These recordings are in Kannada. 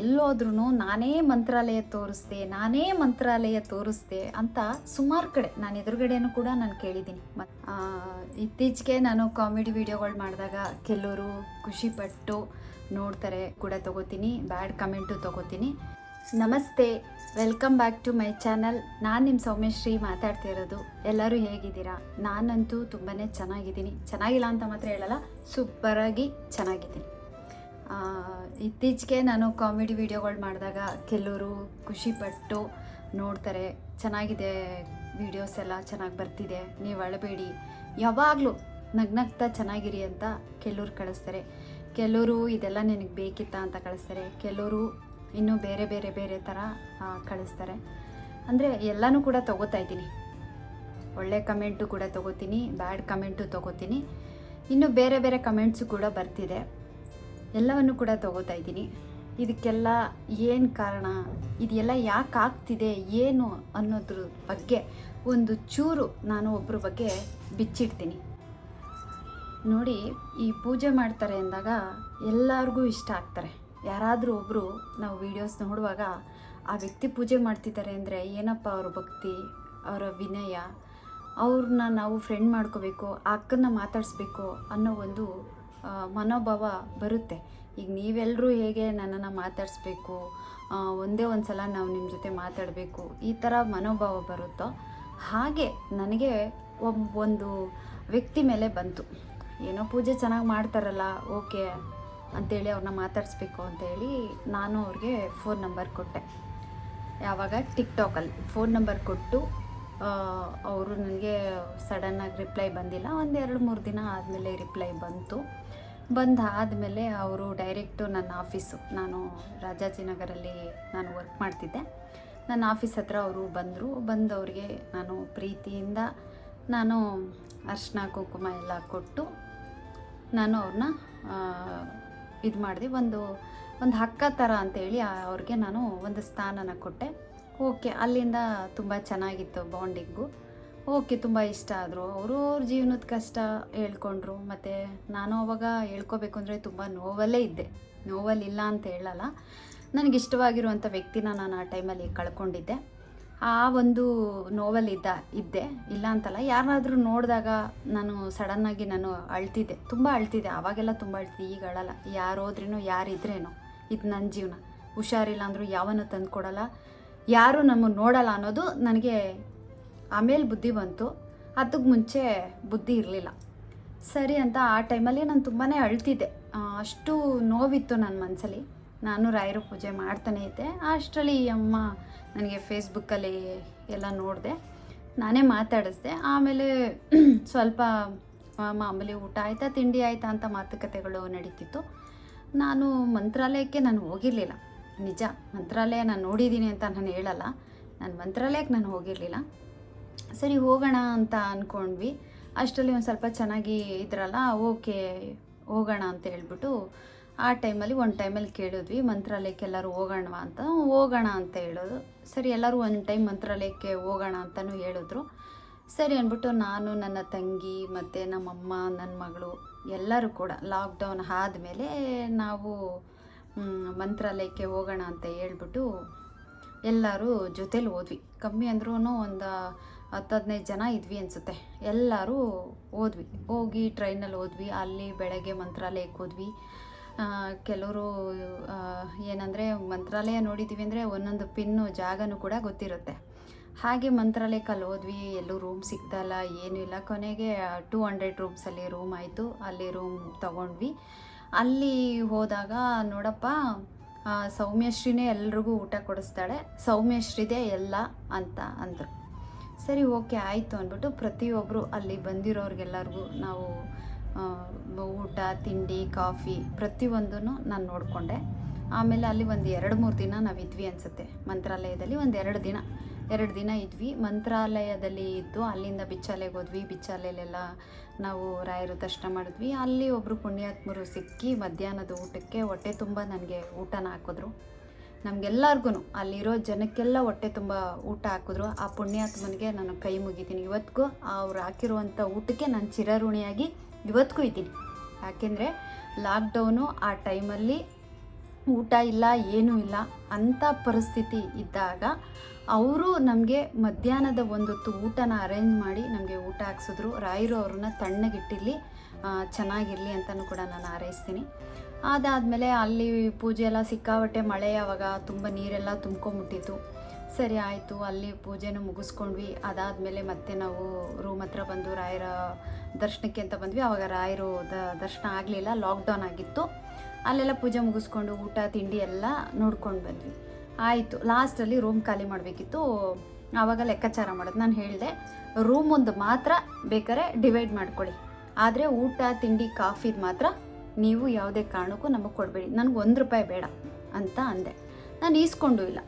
ಎಲ್ಲೋದ್ರೂ ನಾನೇ ಮಂತ್ರಾಲಯ ತೋರಿಸ್ದೆ, ನಾನೇ ಮಂತ್ರಾಲಯ ತೋರಿಸ್ದೆ ಅಂತ ಸುಮಾರು ಕಡೆ ನಾನು ಎದುರುಗಡೆನೂ ಕೂಡ ನಾನು ಕೇಳಿದ್ದೀನಿ. ಇತ್ತೀಚೆಗೆ ನಾನು ಕಾಮಿಡಿ ವಿಡಿಯೋಗಳು ಮಾಡಿದಾಗ ಕೆಲವರು ಖುಷಿಪಟ್ಟು ನೋಡ್ತಾರೆ ಕೂಡ ತಗೋತೀನಿ, ಬ್ಯಾಡ್ ಕಮೆಂಟು ತಗೋತೀನಿ. Namaste, welcome back to my channel. ನಾನು ನಿಮ್ಮ ಸೌಮ್ಯಶ್ರೀ ಮಾತಾಡ್ತಿರೋದು ಎಲ್ಲರೂ ಹೇಗಿದ್ದೀರಾ? ನಾನಂತೂ ತುಂಬಾ ಚೆನ್ನಾಗಿದ್ದೀನಿ. ಚೆನ್ನಾಗಿಲ್ಲ ಅಂತ ಮಾತ್ರ ಹೇಳಲ್ಲ, ಸೂಪರಾಗಿ ಚೆನ್ನಾಗಿದ್ದೀನಿ. ಇತ್ತೀಚೆಗೆ ನಾನು ಕಾಮಿಡಿ ವಿಡಿಯೋಗಳು ಮಾಡಿದಾಗ ಕೆಲವರು ಖುಷಿಪಟ್ಟು ನೋಡ್ತಾರೆ, ಚೆನ್ನಾಗಿದೆ ವಿಡಿಯೋಸ್ ಎಲ್ಲ ಚೆನ್ನಾಗಿ ಬರ್ತಿದೆ, ನೀವು ಅಳಬೇಡಿ. ಯಾವಾಗಲೂ ನಗ್ನಗ್ತಾ ಚೆನ್ನಾಗಿರಿ ಅಂತ ಕೆಲವ್ರು ಕಳಿಸ್ತಾರೆ. ಕೆಲವರು ಇದೆಲ್ಲ ನಿನಗೆ ಬೇಕಿತ್ತಾ ಅಂತ ಕಳಿಸ್ತಾರೆ. ಕೆಲವರು ಇನ್ನೂ ಬೇರೆ ಬೇರೆ ಬೇರೆ ಥರ ಕಳಿಸ್ತಾರೆ. ಅಂದರೆ ಎಲ್ಲನೂ ಕೂಡ ತಗೋತಾ ಇದ್ದೀನಿ. ಒಳ್ಳೆ ಕಮೆಂಟು ಕೂಡ ತಗೋತೀನಿ, ಬ್ಯಾಡ್ ಕಮೆಂಟು ತಗೋತೀನಿ. ಇನ್ನು ಬೇರೆ ಬೇರೆ ಕಮೆಂಟ್ಸು ಕೂಡ ಬರ್ತಿದೆ. ಎಲ್ಲವನ್ನು ಕೂಡ ತಗೋತಾ ಇದ್ದೀನಿ. ಇದಕ್ಕೆಲ್ಲ ಏನು ಕಾರಣ, ಇದೆಲ್ಲ ಯಾಕೆ ಆಗ್ತಿದೆ, ಏನು ಅನ್ನೋದ್ರ ಬಗ್ಗೆ ಒಂದು ಚೂರು ನಾನು ಒಬ್ಬರ ಬಗ್ಗೆ ಬಿಚ್ಚಿಡ್ತೀನಿ. ನೋಡಿ, ಈ ಪೂಜೆ ಮಾಡ್ತಾರೆ ಅಂದಾಗ ಎಲ್ಲರಿಗೂ ಇಷ್ಟ ಆಗ್ತಾರೆ. ಯಾರಾದರೂ ಒಬ್ಬರು ನಾವು ವೀಡಿಯೋಸ್ ನೋಡುವಾಗ ಆ ವ್ಯಕ್ತಿ ಪೂಜೆ ಮಾಡ್ತಿದ್ದಾರೆ ಅಂದರೆ ಏನಪ್ಪ ಅವ್ರ ಭಕ್ತಿ, ಅವರ ವಿನಯ, ಅವ್ರನ್ನ ನಾವು ಫ್ರೆಂಡ್ ಮಾಡ್ಕೋಬೇಕು ಅಕ್ಕನ್ನ ಮಾತಾಡಿಸ್ಬೇಕು ಅನ್ನೋ ಒಂದು ಮನೋಭಾವ ಬರುತ್ತೆ. ಈಗ ನೀವೆಲ್ಲರೂ ಹೇಗೆ ನನ್ನನ್ನು ಮಾತಾಡಿಸ್ಬೇಕು? ಒಂದೇ ಒಂದು ಸಲ ನಾವು ನಿಮ್ಮ ಜೊತೆ ಮಾತಾಡಬೇಕು. ಈ ಥರ ಮನೋಭಾವ ಬರುತ್ತೋ? ಹಾಗೆ ನನಗೆ ಒಬ್ಬ ಒಂದು ವ್ಯಕ್ತಿ ಮೇಲೆ ಬಂತು. ಏನೋ ಪೂಜೆ ಚೆನ್ನಾಗಿ ಮಾಡ್ತಾರಲ್ಲ, ಓಕೆ ಅಂತೇಳಿ ಅವ್ರನ್ನ ಮಾತಾಡಿಸ್ಬೇಕು ಅಂತೇಳಿ ನಾನು ಅವ್ರಿಗೆ ಫೋನ್ ನಂಬರ್ ಕೊಟ್ಟೆ. ಯಾವಾಗ? ಟಿಕ್ಟಾಕಲ್ಲಿ. ಫೋನ್ ನಂಬರ್ ಕೊಟ್ಟು ಅವರು ನನಗೆ ಸಡನ್ನಾಗಿ ರಿಪ್ಲೈ ಬಂದಿಲ್ಲ. ಒಂದು ಎರಡು ಮೂರು ದಿನ ಆದಮೇಲೆ ರಿಪ್ಲೈ ಬಂತು. ಬಂದಾದಮೇಲೆ ಅವರು ಡೈರೆಕ್ಟು ನನ್ನ ಆಫೀಸು ನಾನು ರಾಜಾಜಿನಗರಲ್ಲಿ ನಾನು ವರ್ಕ್ ಮಾಡ್ತಿದ್ದೆ. ನನ್ನ ಆಫೀಸ್ ಹತ್ರ ಅವರು ಬಂದರು. ಬಂದವ್ರಿಗೆ ನಾನು ಪ್ರೀತಿಯಿಂದ ನಾನು ಅರ್ಶಿನ, ಕುಂಕುಮ ಎಲ್ಲ ಕೊಟ್ಟು ನಾನು ಅವ್ರನ್ನ ಇದು ಮಾಡಿದೆ. ಒಂದು ಒಂದು ಹಕ್ಕ ಥರ ಅಂತೇಳಿ ಅವ್ರಿಗೆ ನಾನು ಒಂದು ಸ್ಥಾನನ ಕೊಟ್ಟೆ. ಓಕೆ, ಅಲ್ಲಿಂದ ತುಂಬ ಚೆನ್ನಾಗಿತ್ತು ಬಾಂಡಿಂಗು. ಓಕೆ, ತುಂಬ ಇಷ್ಟ ಆದರು. ಅವರು ಅವ್ರ ಜೀವನದ ಕಷ್ಟ ಹೇಳ್ಕೊಂಡ್ರು, ಮತ್ತು ನಾನು ಅವಾಗ ಹೇಳ್ಕೋಬೇಕು ಅಂದರೆ ತುಂಬ ನೋವಲ್ಲೇ ಇದ್ದೆ. ನೋವಲ್ಲಿಲ್ಲ ಅಂತ ಹೇಳಲ್ಲ. ನನಗೆ ಇಷ್ಟವಾಗಿರುವಂಥ ವ್ಯಕ್ತಿನ ನಾನು ಆ ಟೈಮಲ್ಲಿ ಕಳ್ಕೊಂಡಿದ್ದೆ. ಆ ಒಂದು ನೋವಲ್ಲಿದ್ದ, ಇದ್ದೆ. ಇಲ್ಲ ಅಂತಲ್ಲ, ಯಾರಾದರೂ ನೋಡಿದಾಗ ನಾನು ಸಡನ್ನಾಗಿ ನಾನು ಅಳ್ತಿದ್ದೆ. ತುಂಬ ಅಳ್ತಿದ್ದೆ. ಆವಾಗೆಲ್ಲ ತುಂಬ ಅಳ್ತಿದ್ದೆ. ಈಗ ಅಳಲ್ಲ. ಯಾರೋದ್ರೇನೋ ಯಾರಿದ್ರೇನೋ ಇದು ನನ್ನ ಜೀವನ. ಹುಷಾರಿಲ್ಲ ಅಂದರೂ ಯಾವನ್ನೂ ತಂದು ಕೊಡಲ್ಲ ಯಾರು ನಮ್ಮ ನೋಡಲ್ಲ ಅನ್ನೋದು ನನಗೆ ಆಮೇಲೆ ಬುದ್ಧಿ ಬಂತು. ಅದಕ್ಕೆ ಮುಂಚೆ ಬುದ್ಧಿ ಇರಲಿಲ್ಲ. ಸರಿ ಅಂತ ಆ ಟೈಮಲ್ಲಿ ನಾನು ತುಂಬಾ ಅಳ್ತಿದ್ದೆ. ಅಷ್ಟು ನೋವಿತ್ತು ನನ್ನ ಮನಸ್ಸಲ್ಲಿ ನಾನು ರಾಯರು ಪೂಜೆ ಮಾಡ್ತಾನೆ ಇದ್ದೆ. ಅಷ್ಟರಲ್ಲಿ ಅಮ್ಮ ನನಗೆ ಫೇಸ್ಬುಕ್ಕಲ್ಲಿ ಎಲ್ಲ ನೋಡಿದೆ. ನಾನೇ ಮಾತಾಡಿಸ್ದೆ. ಆಮೇಲೆ ಸ್ವಲ್ಪ ಮಾಮೂಲಿ ಊಟ ಆಯಿತಾ, ತಿಂಡಿ ಆಯಿತಾ ಅಂತ ಮಾತುಕತೆಗಳು ನಡೀತಿತ್ತು. ನಾನು ಮಂತ್ರಾಲಯಕ್ಕೆ ನಾನು ಹೋಗಿರಲಿಲ್ಲ. ನಿಜ ಮಂತ್ರಾಲಯ ನಾನು ನೋಡಿದ್ದೀನಿ ಅಂತ ನಾನು ಹೇಳಲ್ಲ. ನಾನು ಮಂತ್ರಾಲಯಕ್ಕೆ ನಾನು ಹೋಗಿರಲಿಲ್ಲ. ಸರಿ, ಹೋಗೋಣ ಅಂತ ಅಂದ್ಕೊಂಡ್ವಿ ಅಷ್ಟರಲ್ಲಿ ಒಂದು ಸ್ವಲ್ಪ ಚೆನ್ನಾಗಿ ಇದ್ರಲ್ಲ, ಓಕೆ, ಹೋಗೋಣ ಅಂತ ಹೇಳ್ಬಿಟ್ಟು ಆ ಟೈಮಲ್ಲಿ ಒಂದು ಟೈಮಲ್ಲಿ ಕೇಳಿದ್ವಿ, ಮಂತ್ರಾಲಯಕ್ಕೆ ಎಲ್ಲರೂ ಹೋಗೋಣವಾ ಅಂತ. ಹೋಗೋಣ ಅಂತ ಹೇಳೋದು. ಸರಿ, ಎಲ್ಲರೂ ಒಂದು ಟೈಮ್ ಮಂತ್ರಾಲಯಕ್ಕೆ ಹೋಗೋಣ ಅಂತಲೂ ಹೇಳಿದ್ರು. ಸರಿ ಅಂದ್ಬಿಟ್ಟು ನಾನು, ನನ್ನ ತಂಗಿ ಮತ್ತು ನಮ್ಮಮ್ಮ ನನ್ನ ಮಗಳು ಎಲ್ಲರೂ ಕೂಡ ಲಾಕ್ಡೌನ್ ಆದಮೇಲೆ ನಾವು ಮಂತ್ರಾಲಯಕ್ಕೆ ಹೋಗೋಣ ಅಂತ ಹೇಳ್ಬಿಟ್ಟು ಎಲ್ಲರೂ ಜೊತೇಲಿ ಹೋದ್ವಿ. ಕಮ್ಮಿ ಅಂದ್ರೂ ಒಂದು ಹತ್ತು ಹದಿನೈದು ಜನ ಇದ್ವಿ ಅನಿಸುತ್ತೆ. ಎಲ್ಲರೂ ಹೋದ್ವಿ. ಹೋಗಿ ಟ್ರೈನಲ್ಲಿ ಹೋದ್ವಿ, ಅಲ್ಲಿ ಬೆಳಗ್ಗೆ ಮಂತ್ರಾಲಯಕ್ಕೆ ಹೋದ್ವಿ. ಕೆಲವರು ಏನಂದರೆ ಮಂತ್ರಾಲಯ ನೋಡಿದ್ದೀವಿ ಅಂದರೆ ಒಂದೊಂದು ಪಿನ್ನು ಜಾಗನೂ ಕೂಡ ಗೊತ್ತಿರುತ್ತೆ. ಹಾಗೆ ಮಂತ್ರಾಲಯಕ್ಕೆ ಅಲ್ಲಿ ಹೋದ್ವಿ. ಎಲ್ಲೂ ರೂಮ್ ಸಿಗ್ತಾಯಿಲ್ಲ ಏನೂ ಇಲ್ಲ. ಕೊನೆಗೆ ಟೂ ಹಂಡ್ರೆಡ್ ರೂಮ್ಸಲ್ಲಿ ರೂಮ್ ಆಯಿತು. ಅಲ್ಲಿ ರೂಮ್ ತೊಗೊಂಡ್ವಿ. ಅಲ್ಲಿ ಹೋದಾಗ ನೋಡಪ್ಪ ಸೌಮ್ಯಶ್ರೀನೇ ಎಲ್ರಿಗೂ ಊಟ ಕೊಡಿಸ್ತಾಳೆ. ಸೌಮ್ಯಶ್ರೀದೇ ಎಲ್ಲ ಅಂತ ಅಂದರು. ಸರಿ, ಓಕೆ, ಆಯಿತು ಅಂದ್ಬಿಟ್ಟು ಪ್ರತಿಯೊಬ್ಬರು ಅಲ್ಲಿ ಬಂದಿರೋರಿಗೆಲ್ಲರಿಗೂ ನಾವು ಊಟ, ತಿಂಡಿ, ಕಾಫಿ ಪ್ರತಿಯೊಂದೂ ನಾನು ನೋಡಿಕೊಂಡೆ. ಆಮೇಲೆ ಅಲ್ಲಿ ಒಂದು ಎರಡು ಮೂರು ದಿನ ನಾವು ಇದ್ವಿ ಅನಿಸುತ್ತೆ. ಮಂತ್ರಾಲಯದಲ್ಲಿ ಒಂದು ಎರಡು ದಿನ. ಎರಡು ದಿನ ಇದ್ವಿ. ಮಂತ್ರಾಲಯದಲ್ಲಿ ಇದ್ದು ಅಲ್ಲಿಂದ ಬಿಚ್ಚಾಲೆಗೆ ಹೋದ್ವಿ. ಬಿಚ್ಚಾಲೆಯಲ್ಲೆಲ್ಲ ನಾವು ರಾಯರು ದರ್ಶನ ಮಾಡಿದ್ವಿ. ಅಲ್ಲಿ ಒಬ್ಬರು ಪುಣ್ಯಾತ್ಮರು ಸಿಕ್ಕಿ ಮಧ್ಯಾಹ್ನದ ಊಟಕ್ಕೆ ಹೊಟ್ಟೆ ತುಂಬ ನನಗೆ ಊಟನ ಹಾಕಿದ್ರು. ನಮಗೆಲ್ಲರಿಗೂ ಅಲ್ಲಿರೋ ಜನಕ್ಕೆಲ್ಲ ಹೊಟ್ಟೆ ತುಂಬ ಊಟ ಹಾಕಿದ್ರು. ಆ ಪುಣ್ಯಾತ್ಮನಿಗೆ ನಾನು ಕೈ ಮುಗಿತೀನಿ. ಇವತ್ತಿಗೂ ಅವ್ರು ಹಾಕಿರುವಂಥ ಊಟಕ್ಕೆ ನಾನು ಚಿರಋಣಿಯಾಗಿ ಇವತ್ತಿಗೂ ಇದ್ದೀನಿ. ಯಾಕೆಂದರೆ ಲಾಕ್ಡೌನು ಆ ಟೈಮಲ್ಲಿ ಊಟ ಇಲ್ಲ, ಏನೂ ಇಲ್ಲ ಅಂಥ ಪರಿಸ್ಥಿತಿ ಇದ್ದಾಗ ಅವರು ನಮಗೆ ಮಧ್ಯಾಹ್ನದ ಒಂದೊತ್ತು ಊಟನ ಅರೇಂಜ್ ಮಾಡಿ ನಮಗೆ ಊಟ ಹಾಕ್ಸಿದ್ರು. ರಾಯರು ಅವ್ರನ್ನ ತಣ್ಣಗಿಟ್ಟಿರಲಿ ಚೆನ್ನಾಗಿರಲಿ ಅಂತಲೂ ಕೂಡ ನಾನು ಹಾರೈಸ್ತೀನಿ. ಅದಾದಮೇಲೆ ಅಲ್ಲಿ ಪೂಜೆ ಎಲ್ಲ ಸಿಕ್ಕಾಪಟ್ಟೆ ಮಳೆ ಅವಾಗ ತುಂಬ ನೀರೆಲ್ಲ ತುಂಬ್ಕೊಂಬಿಟ್ಟಿತ್ತು. ಸರಿ ಆಯಿತು, ಅಲ್ಲಿ ಪೂಜೆನೂ ಮುಗಿಸ್ಕೊಂಡ್ವಿ. ಅದಾದಮೇಲೆ ಮತ್ತೆ ನಾವು ರೂಮ್ ಹತ್ರ ಬಂದು ರಾಯರ ದರ್ಶನಕ್ಕೆ ಅಂತ ಬಂದ್ವಿ. ಆವಾಗ ರಾಯರು ದ, ದರ್ಶನ ಆಗಲಿಲ್ಲ ಲಾಕ್ಡೌನ್ ಆಗಿತ್ತು. ಅಲ್ಲೆಲ್ಲ ಪೂಜೆ ಮುಗಿಸ್ಕೊಂಡು ಊಟ, ತಿಂಡಿ ಎಲ್ಲ ನೋಡ್ಕೊಂಡು ಬಂದ್ವಿ. ಆಯಿತು ಲಾಸ್ಟಲ್ಲಿ ರೂಮ್ ಖಾಲಿ ಮಾಡಬೇಕಿತ್ತು. ಆವಾಗ ಲೆಕ್ಕಾಚಾರ ಮಾಡೋದು. ನಾನು ಹೇಳಿದೆ ರೂಮ್ ಒಂದು ಮಾತ್ರ ಬೇಕಾದ್ರೆ ಡಿವೈಡ್ ಮಾಡ್ಕೊಳ್ಳಿ. ಆದರೆ ಊಟ, ತಿಂಡಿ ಕಾಫಿದು ಮಾತ್ರ ನೀವು ಯಾವುದೇ ಕಾರಣಕ್ಕೂ ನಮಗೆ ಕೊಡಬೇಡಿ. ನನಗೆ ಒಂದು ರೂಪಾಯಿ ಬೇಡ ಅಂತ ಅಂದೆ. ನಾನು ಈಸ್ಕೊಂಡು ಇಲ್ಲ.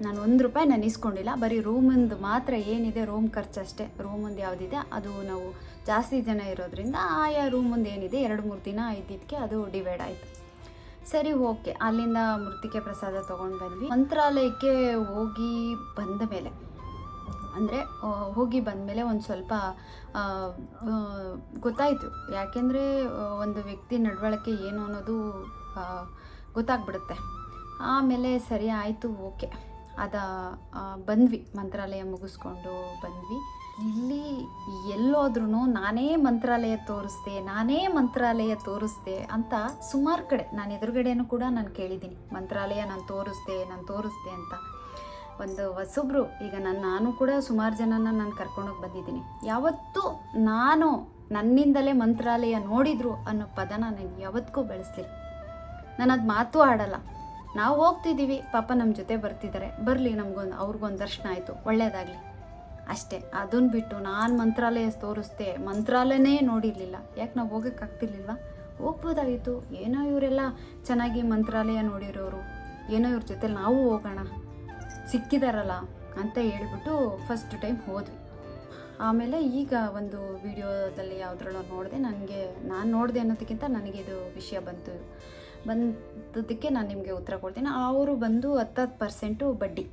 ನಾನು ಒಂದು ರೂಪಾಯಿ ನಾನು ಈಸ್ಕೊಂಡಿಲ್ಲ. ಬರೀ ರೂಮಿಂದು ಮಾತ್ರ ಏನಿದೆ ರೂಮ್ ಖರ್ಚು ಅಷ್ಟೇ. ರೂಮೊಂದು ಯಾವುದಿದೆ, ಅದು ನಾವು ಜಾಸ್ತಿ ಜನ ಇರೋದ್ರಿಂದ ಆಯಾ ರೂಮೊಂದು ಏನಿದೆ, ಎರಡು ಮೂರು ದಿನ ಇದ್ದಿದ್ದಕ್ಕೆ ಅದು ಡಿವೈಡ್ ಆಯಿತು. ಸರಿ, ಓಕೆ. ಅಲ್ಲಿಂದ ಮೃತಿಕೆ ಪ್ರಸಾದ ತೊಗೊಂಡು ಬಂದ್ವಿ. ಮಂತ್ರಾಲಯಕ್ಕೆ ಹೋಗಿ ಬಂದ ಮೇಲೆ, ಅಂದರೆ ಹೋಗಿ ಬಂದಮೇಲೆ ಒಂದು ಸ್ವಲ್ಪ ಗೊತ್ತಾಯಿತು. ಯಾಕೆಂದರೆ ಒಂದು ವ್ಯಕ್ತಿ ನಡವಳಿಕೆ ಏನು ಅನ್ನೋದು ಗೊತ್ತಾಗ್ಬಿಡುತ್ತೆ. ಆಮೇಲೆ ಸರಿ, ಆಯಿತು, ಓಕೆ. ಅದ ಬಂದ್ವಿ. ಮಂತ್ರಾಲಯ ಮುಗಿಸ್ಕೊಂಡು ಬಂದ್ವಿ. ಇಲ್ಲಿ ಎಲ್ಲೋದ್ರೂ ನಾನೇ ಮಂತ್ರಾಲಯ ತೋರಿಸ್ದೆ, ನಾನೇ ಮಂತ್ರಾಲಯ ತೋರಿಸ್ದೆ ಅಂತ ಸುಮಾರು ಕಡೆ, ನಾನು ಎದುರುಗಡೆನೂ ಕೂಡ ನಾನು ಕೇಳಿದ್ದೀನಿ. ಮಂತ್ರಾಲಯ ನಾನು ತೋರಿಸ್ದೆ ನಾನು ತೋರಿಸ್ದೆ ಅಂತ. ಒಂದು ಹೊಸೊಬ್ರು, ಈಗ ನಾನು ನಾನು ಕೂಡ ಸುಮಾರು ಜನನ ನಾನು ಕರ್ಕೊಂಡೋಗಿ ಬಂದಿದ್ದೀನಿ. ಯಾವತ್ತೂ ನಾನು ನನ್ನಿಂದಲೇ ಮಂತ್ರಾಲಯ ನೋಡಿದ್ರು ಅನ್ನೋ ಪದನ ನಾನು ಯಾವತ್ತಿಗೂ ಬೆಳೆಸ್ಲಿಲ್ಲ. ನಾನು ಅದು ಮಾತು ಆಡಲ್ಲ. ನಾವು ಹೋಗ್ತಿದ್ದೀವಿ ಪಾಪ ನಮ್ಮ ಜೊತೆ ಬರ್ತಿದ್ದಾರೆ ಬರಲಿ, ನಮಗೊಂದು, ಅವ್ರಿಗೊಂದು ದರ್ಶನ ಆಯಿತು. ಒಳ್ಳೇದಾಗಲಿ. ಅಷ್ಟೇ. ಅದನ್ನು ಬಿಟ್ಟು ನಾನು ಮಂತ್ರಾಲಯ ತೋರಿಸ್ದೆ, ಮಂತ್ರಾಲಯನೇ ನೋಡಿರಲಿಲ್ಲ. ಯಾಕೆ ನಾವು ಹೋಗೋಕ್ಕಾಗ್ತಿರ್ಲಿಲ್ವಾ ಹೋಗ್ಬೋದಾಗಿತ್ತು. ಏನೋ ಇವರೆಲ್ಲ ಚೆನ್ನಾಗಿ ಮಂತ್ರಾಲಯ ನೋಡಿರೋರು. ಏನೋ ಇವ್ರ ಜೊತೆ ನಾವು ಹೋಗೋಣ. ಸಿಕ್ಕಿದಾರಲ್ಲ ಅಂತ ಹೇಳ್ಬಿಟ್ಟು ಫಸ್ಟ್ ಟೈಮ್ ಹೋದ್ವಿ. ಆಮೇಲೆ ಈಗ ಒಂದು ವಿಡಿಯೋದಲ್ಲಿ ಯಾವುದ್ರಲ್ಲೋ ನೋಡಿದೆ, ನನಗೆ ನಾನು ನೋಡಿದೆ ಅನ್ನೋದಕ್ಕಿಂತ ನನಗೆ ಇದು ವಿಷಯ ಬಂತು. ಬಂದದಕ್ಕೆ ನಾನು ನಿಮಗೆ ಉತ್ತರ ಕೊಡ್ತೀನಿ. ಅವರು ಬಂದು ಹತ್ತತ್ತು ಪರ್ಸೆಂಟು ಬಡ್ಡಿ.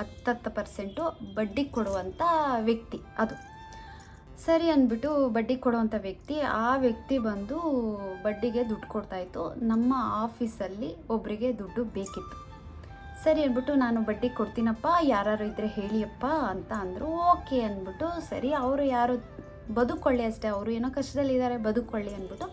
ಹತ್ತತ್ತು ಪರ್ಸೆಂಟು ಬಡ್ಡಿ ಕೊಡುವಂಥ ವ್ಯಕ್ತಿ ಅದು. ಸರಿ ಅಂದ್ಬಿಟ್ಟು ಬಡ್ಡಿ ಕೊಡುವಂಥ ವ್ಯಕ್ತಿ, ಆ ವ್ಯಕ್ತಿ ಬಂದು ಬಡ್ಡಿಗೆ ದುಡ್ಡು ಕೊಡ್ತಾಯಿತ್ತು. ನಮ್ಮ ಆಫೀಸಲ್ಲಿ ಒಬ್ಬರಿಗೆ ದುಡ್ಡು ಬೇಕಿತ್ತು. ಸರಿ ಅಂದ್ಬಿಟ್ಟು ನಾನು ಬಡ್ಡಿ ಕೊಡ್ತೀನಪ್ಪ ಯಾರು ಇದ್ದರೆ ಹೇಳಿಯಪ್ಪ ಅಂತ ಅಂದರು. ಓಕೆ ಅಂದ್ಬಿಟ್ಟು ಸರಿ, ಅವರು ಯಾರು ಬದುಕೊಳ್ಳಿ ಅಷ್ಟೇ, ಅವರು ಏನೋ ಕಷ್ಟದಲ್ಲಿದ್ದಾರೆ, ಬದುಕೊಳ್ಳಿ ಅಂದ್ಬಿಟ್ಟು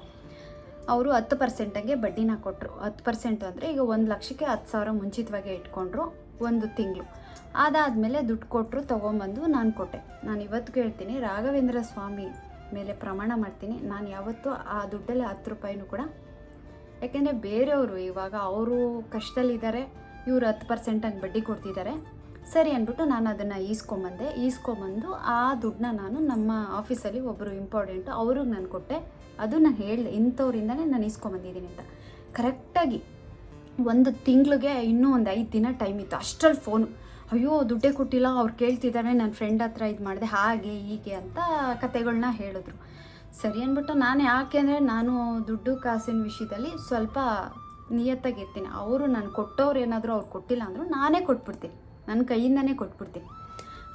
ಅವರು ಹತ್ತು ಪರ್ಸೆಂಟಂಗೆ ಬಡ್ಡಿನ ಕೊಟ್ಟರು ಹತ್ತು ಪರ್ಸೆಂಟು ಅಂದರೆ ಈಗ ಒಂದು ಲಕ್ಷಕ್ಕೆ ಹತ್ತು ಸಾವಿರ ಮುಂಚಿತವಾಗೇ ಇಟ್ಕೊಂಡ್ರು ಒಂದು ತಿಂಗಳು. ಅದಾದಮೇಲೆ ದುಡ್ಡು ಕೊಟ್ಟರು ತೊಗೊಂಬಂದು ನಾನು ಕೊಟ್ಟೆ. ನಾನು ಇವತ್ತು ಹೇಳ್ತೀನಿ, ರಾಘವೇಂದ್ರ ಸ್ವಾಮಿ ಮೇಲೆ ಪ್ರಮಾಣ ಮಾಡ್ತೀನಿ. ನಾನು ಯಾವತ್ತೂ ಆ ದುಡ್ಡಲ್ಲಿ ಹತ್ತು ರೂಪಾಯಿನೂ ಕೂಡ, ಯಾಕೆಂದರೆ ಬೇರೆಯವರು ಇವಾಗ ಅವರು ಕಷ್ಟದಲ್ಲಿದ್ದಾರೆ, ಇವರು ಹತ್ತು ಪರ್ಸೆಂಟಂಗೆ ಬಡ್ಡಿ ಕೊಡ್ತಿದ್ದಾರೆ. ಸರಿ ಅಂದ್ಬಿಟ್ಟು ನಾನು ಅದನ್ನು ಈಸ್ಕೊಂಬಂದೆ. ಈಸ್ಕೊಂಬಂದು ಆ ದುಡ್ಡನ್ನ ನಾನು ನಮ್ಮ ಆಫೀಸಲ್ಲಿ ಒಬ್ಬರು ಇಂಪಾರ್ಟೆಂಟು ಅವ್ರಿಗೆ ನಾನು ಕೊಟ್ಟೆ. ಅದು ನಾನು ಹೇಳಿದೆ, ಇಂಥವ್ರಿಂದನೇ ನಾನು ಈಸ್ಕೊಂಬಂದಿದ್ದೀನಿ ಅಂತ. ಕರೆಕ್ಟಾಗಿ ಒಂದು ತಿಂಗಳಿಗೆ ಇನ್ನೂ ಒಂದು ಐದು ದಿನ ಟೈಮ್ ಇತ್ತು. ಅಷ್ಟರಲ್ಲಿ ಫೋನು ಅಯ್ಯೋ, ದುಡ್ಡೇ ಕೊಟ್ಟಿಲ್ಲ, ಅವ್ರು ಕೇಳ್ತಿದ್ದಾರೆ ನನ್ನ ಫ್ರೆಂಡ್ ಹತ್ರ ಇದು ಮಾಡಿದೆ, ಹಾಗೆ ಹೀಗೆ ಅಂತ ಕತೆಗಳನ್ನ ಹೇಳಿದ್ರು. ಸರಿ ಅಂದ್ಬಿಟ್ಟು ನಾನು ಯಾಕೆ ಅಂದರೆ ನಾನು ದುಡ್ಡು ಕಾಸಿನ ವಿಷಯದಲ್ಲಿ ಸ್ವಲ್ಪ ನಿಯತ್ತಾಗಿರ್ತೀನಿ. ಅವರು ನಾನು ಕೊಟ್ಟವ್ರು ಏನಾದರೂ ಅವ್ರು ಕೊಟ್ಟಿಲ್ಲ ಅಂದರು ನಾನೇ ಕೊಟ್ಬಿಡ್ತೀನಿ. ನನ್ನ ಕೈಯಿಂದನೇ ಕೊಟ್ಬಿಡ್ತೀನಿ.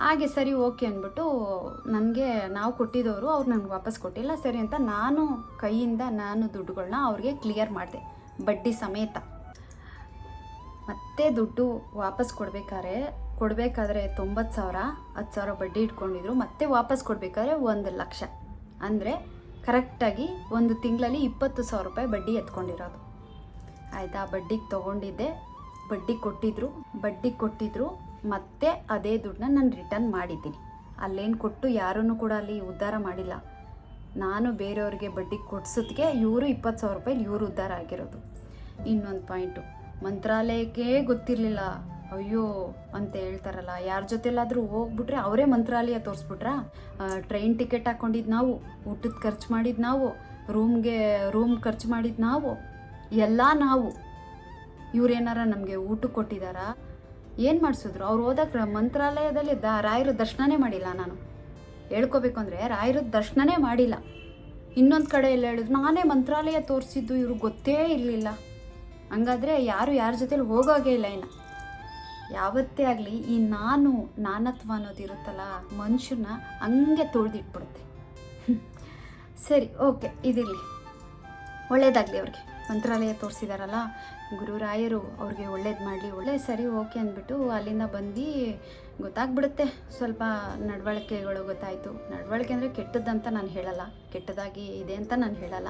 ಹಾಗೆ ಸರಿ, ಓಕೆ ಅಂದ್ಬಿಟ್ಟು ನನಗೆ ನಾವು ಕೊಟ್ಟಿದ್ದವರು ಅವ್ರು ನನಗೆ ವಾಪಸ್ ಕೊಟ್ಟಿಲ್ಲ. ಸರಿ ಅಂತ ನಾನು ಕೈಯಿಂದ ನಾನು ದುಡ್ಡುಗಳನ್ನ ಅವ್ರಿಗೆ ಕ್ಲಿಯರ್ ಮಾಡಿದೆ, ಬಡ್ಡಿ ಸಮೇತ. ಮತ್ತೆ ದುಡ್ಡು ವಾಪಸ್ ಕೊಡಬೇಕಾದ್ರೆ ಕೊಡಬೇಕಾದ್ರೆ ತೊಂಬತ್ತು ಸಾವಿರ, ಹತ್ತು ಸಾವಿರ ಬಡ್ಡಿ ಇಟ್ಕೊಂಡಿದ್ರು, ಮತ್ತೆ ವಾಪಸ್ ಕೊಡಬೇಕಾದ್ರೆ ಒಂದು ಲಕ್ಷ. ಅಂದರೆ ಕರೆಕ್ಟಾಗಿ ಒಂದು ತಿಂಗಳಲ್ಲಿ ಇಪ್ಪತ್ತು ಸಾವಿರ ರೂಪಾಯಿ ಬಡ್ಡಿ ಎತ್ಕೊಂಡಿರೋದು. ಆಯಿತಾ? ಬಡ್ಡಿಗೆ ತೊಗೊಂಡಿದ್ದೆ, ಬಡ್ಡಿ ಕೊಟ್ಟಿದ್ರು ಬಡ್ಡಿ ಕೊಟ್ಟಿದ್ರು, ಮತ್ತೆ ಅದೇ ದುಡ್ಡನ್ನ ನಾನು ರಿಟರ್ನ್ ಮಾಡಿದ್ದೀನಿ. ಅಲ್ಲೇನು ಕೊಟ್ಟು ಯಾರೂ ಕೂಡ ಅಲ್ಲಿ ಉದ್ಧಾರ ಮಾಡಿಲ್ಲ. ನಾನು ಬೇರೆಯವ್ರಿಗೆ ಬಡ್ಡಿ ಕೊಡ್ಸೋದಕ್ಕೆ ಇವರು ಇಪ್ಪತ್ತು ಸಾವಿರ ರೂಪಾಯಿ ಇವರು ಉದ್ಧಾರ ಆಗಿರೋದು. ಇನ್ನೊಂದು ಪಾಯಿಂಟು ಮಂತ್ರಾಲಯಕ್ಕೇ ಗೊತ್ತಿರಲಿಲ್ಲ. ಅಯ್ಯೋ ಅಂತ ಹೇಳ್ತಾರಲ್ಲ, ಯಾರ ಜೊತೆಲಾದರೂ ಹೋಗ್ಬಿಟ್ರೆ ಅವರೇ ಮಂತ್ರಾಲಯ ತೋರಿಸ್ಬಿಟ್ರಾ? ಟ್ರೈನ್ ಟಿಕೆಟ್ ಹಾಕ್ಕೊಂಡಿದ್ದು ನಾವು, ಊಟದ ಖರ್ಚು ಮಾಡಿದ್ದು ನಾವು ರೂಮ್ಗೆ ರೂಮ್ ಖರ್ಚು ಮಾಡಿದ್ದು ನಾವು, ಎಲ್ಲ ನಾವು. ಇವ್ರೇನಾರ ನಮಗೆ ಊಟ ಕೊಟ್ಟಿದ್ದಾರಾ ಏನು ಮಾಡಿಸಿದ್ರು? ಅವ್ರು ಹೋದಾಗ ಮಂತ್ರಾಲಯದಲ್ಲಿ ದ, ರಾಯರ ದರ್ಶನನೇ ಮಾಡಿಲ್ಲ ನಾನು. ಹೇಳ್ಕೋಬೇಕು ಅಂದರೆ ರಾಯರ ದರ್ಶನನೇ ಮಾಡಿಲ್ಲ. ಇನ್ನೊಂದು ಕಡೆ ಎಲ್ಲ ಹೇಳಿದ್ರು, ನಾನೇ ಮಂತ್ರಾಲಯ ತೋರಿಸಿದ್ದು ಇವ್ರಿಗೆ ಗೊತ್ತೇ ಇರಲಿಲ್ಲ. ಹಂಗಾದ್ರೆ ಯಾರು ಯಾರ ಜೊತೆಲಿ ಹೋಗೋಗೇ ಇಲ್ಲ ಇನ್ನು. ಯಾವತ್ತೇ ಆಗಲಿ ಈ ನಾನು, ನಾನತ್ವ ಅನ್ನೋದು ಇರುತ್ತಲ್ಲ ಮನುಷ್ಯನ ಹಂಗೆ ತೊಳೆದಿಟ್ಬಿಡುತ್ತೆ. ಸರಿ, ಓಕೆ, ಇದಿರಲಿ. ಒಳ್ಳೇದಾಗಲಿ ಅವ್ರಿಗೆ. ಮಂತ್ರಾಲಯ ತೋರಿಸಿದಾರಲ್ಲ, ಗುರುರಾಯರು ಅವ್ರಿಗೆ ಒಳ್ಳೇದು ಮಾಡಲಿ, ಒಳ್ಳೆ ಸರಿ, ಓಕೆ ಅಂದ್ಬಿಟ್ಟು ಅಲ್ಲಿಂದ ಬಂದು ಗೊತ್ತಾಗ್ಬಿಡುತ್ತೆ. ಸ್ವಲ್ಪ ನಡವಳಿಕೆಗಳು ಗೊತ್ತಾಯಿತು. ನಡವಳಿಕೆ ಅಂದರೆ ಕೆಟ್ಟದ್ದಂತ ನಾನು ಹೇಳಲ್ಲ. ಕೆಟ್ಟದಾಗಿ ಇದೆ ಅಂತ ನಾನು ಹೇಳಲ್ಲ.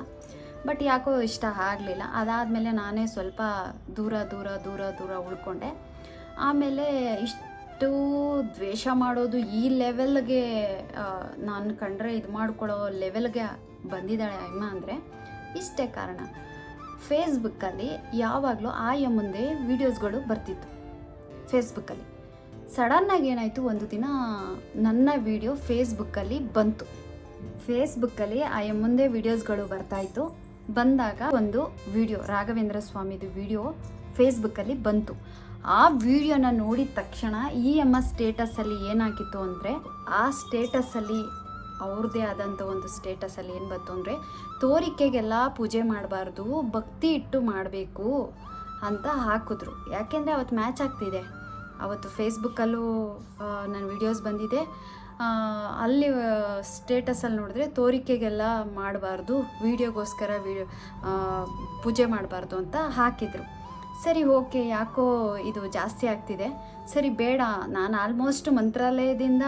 ಬಟ್ ಯಾಕೋ ಇಷ್ಟ ಆಗಲಿಲ್ಲ. ಅದಾದಮೇಲೆ ನಾನೇ ಸ್ವಲ್ಪ ದೂರ ದೂರ ದೂರ ದೂರ ಉಳ್ಕೊಂಡೆ. ಆಮೇಲೆ ಇಷ್ಟು ದ್ವೇಷ ಮಾಡೋದು ಈ ಲೆವೆಲ್ಗೆ ನಾನು ಕಂಡ್ರೆ ಇದು ಮಾಡ್ಕೊಳ್ಳೋ ಲೆವೆಲ್ಗೆ ಬಂದಿದ್ದಾಳೆ ಅಮ್ಮ ಅಂದರೆ ಇಷ್ಟೇ ಕಾರಣ. ಫೇಸ್ಬುಕ್ಕಲ್ಲಿ ಯಾವಾಗಲೂ ಆಯ ಮುಂದೆ ವೀಡಿಯೋಸ್ಗಳು ಬರ್ತಿತ್ತು. ಫೇಸ್ಬುಕ್ಕಲ್ಲಿ. ಸಡನ್ನಾಗಿ ಏನಾಯಿತು, ಒಂದು ದಿನ ನನ್ನ ವಿಡಿಯೋ ಫೇಸ್ಬುಕ್ಕಲ್ಲಿ ಬಂತು. ಫೇಸ್ಬುಕ್ಕಲ್ಲಿ ಆಯ ಮುಂದೆ ವೀಡಿಯೋಸ್ಗಳು ಬರ್ತಾಯಿತ್ತು ಬಂದಾಗ ಒಂದು ವಿಡಿಯೋ, ರಾಘವೇಂದ್ರ ಸ್ವಾಮಿದು ವಿಡಿಯೋ ಫೇಸ್ಬುಕ್ಕಲ್ಲಿ ಬಂತು. ಆ ವಿಡಿಯೋನ ನೋಡಿದ ತಕ್ಷಣ ಇ ಎಂ ಎಸ್ ಸ್ಟೇಟಸಲ್ಲಿ ಏನಾಗಿತ್ತು ಅಂದರೆ ಆ ಸ್ಟೇಟಸಲ್ಲಿ ಅವ್ರದ್ದೇ ಆದಂಥ ಒಂದು ಸ್ಟೇಟಸಲ್ಲಿ ಏನು ಬಂತು ಅಂದರೆ ತೋರಿಕೆಗೆಲ್ಲ ಪೂಜೆ ಮಾಡಬಾರ್ದು, ಭಕ್ತಿ ಇಟ್ಟು ಮಾಡಬೇಕು ಅಂತ ಹಾಕಿದ್ರು. ಯಾಕೆಂದರೆ ಅವತ್ತು ಮ್ಯಾಚ್ ಆಗ್ತಿದೆ. ಅವತ್ತು ಫೇಸ್ಬುಕ್ಕಲ್ಲೂ ನನ್ನ ವಿಡಿಯೋಸ್ ಬಂದಿದೆ. ಅಲ್ಲಿ ಸ್ಟೇಟಸಲ್ಲಿ ನೋಡಿದ್ರೆ ತೋರಿಕೆಗೆಲ್ಲ ಮಾಡಬಾರ್ದು, ವೀಡಿಯೋಗೋಸ್ಕರ ವಿಡಿಯೋ ಪೂಜೆ ಮಾಡಬಾರ್ದು ಅಂತ ಹಾಕಿದರು. ಸರಿ, ಓಕೆ, ಯಾಕೋ ಇದು ಜಾಸ್ತಿ ಆಗ್ತಿದೆ. ಸರಿ, ಬೇಡ, ನಾನು ಆಲ್ಮೋಸ್ಟ್ ಮಂತ್ರಾಲಯದಿಂದ